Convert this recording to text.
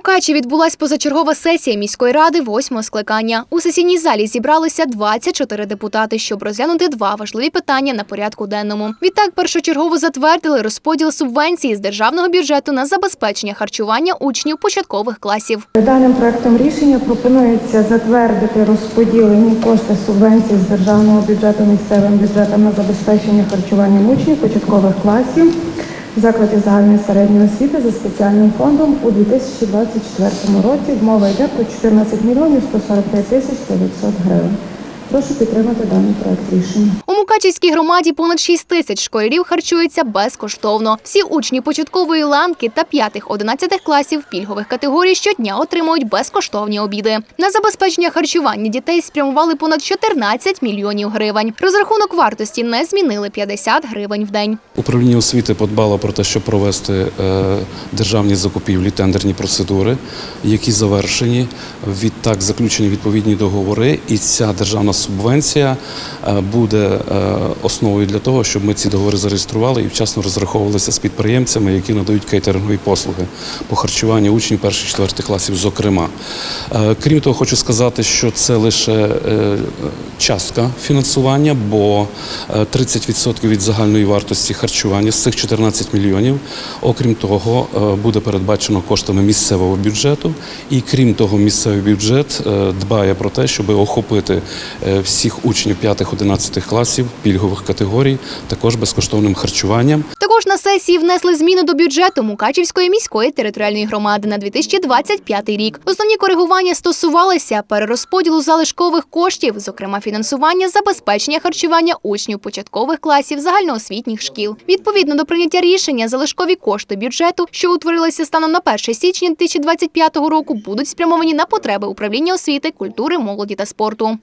Мукачі відбулась позачергова сесія міської ради восьмого скликання. У сесійній залі зібралися 24 депутати, щоб розглянути два важливі питання на порядку денному. Відтак першочергово затвердили розподіл субвенції з державного бюджету на забезпечення харчування учнів початкових класів. Даним проектом рішення пропонується затвердити розподілені кошти субвенцій з державного бюджету місцевим бюджетом на забезпечення харчуванням учнів початкових класів закладів загальної середньої освіти за спеціальним фондом у 2024 році. Мова йде про 14 мільйонів 145 тисяч 900 гривень. Прошу підтримати даний проект рішення. Мукачівській громаді понад 6 тисяч школярів харчуються безкоштовно. Всі учні початкової ланки та 5-11 класів пільгових категорій щодня отримують безкоштовні обіди. На забезпечення харчування дітей спрямували понад 14 мільйонів гривень. Розрахунок вартості не змінили 50 гривень в день. Управління освіти подбало про те, щоб провести е, державні закупівлі, тендерні процедури, які завершені. Відтак заключені відповідні договори, і ця державна субвенція е, буде основою для того, щоб ми ці договори зареєстрували і вчасно розраховувалися з підприємцями, які надають кейтерингові послуги по харчуванню учнів перших четвертих класів. Зокрема, Е, крім того, хочу сказати, що це лише е, частка фінансування, бо е, 30% від загальної вартості харчування з цих 14 мільйонів. Окрім того, е, буде передбачено коштами місцевого бюджету. І крім того, місцевий бюджет е, дбає про те, щоб охопити е, всіх учнів 5-11 класів пільгових категорій, також безкоштовним харчуванням. Також на сесії внесли зміни до бюджету Мукачівської міської територіальної громади на 2025 рік. Основні коригування стосувалися перерозподілу залишкових коштів, зокрема фінансування забезпечення харчування учнів початкових класів загальноосвітніх шкіл. Відповідно до прийняття рішення, залишкові кошти бюджету, що утворилися станом на 1 січня 2025 року, будуть спрямовані на потреби управління освіти, культури, молоді та спорту.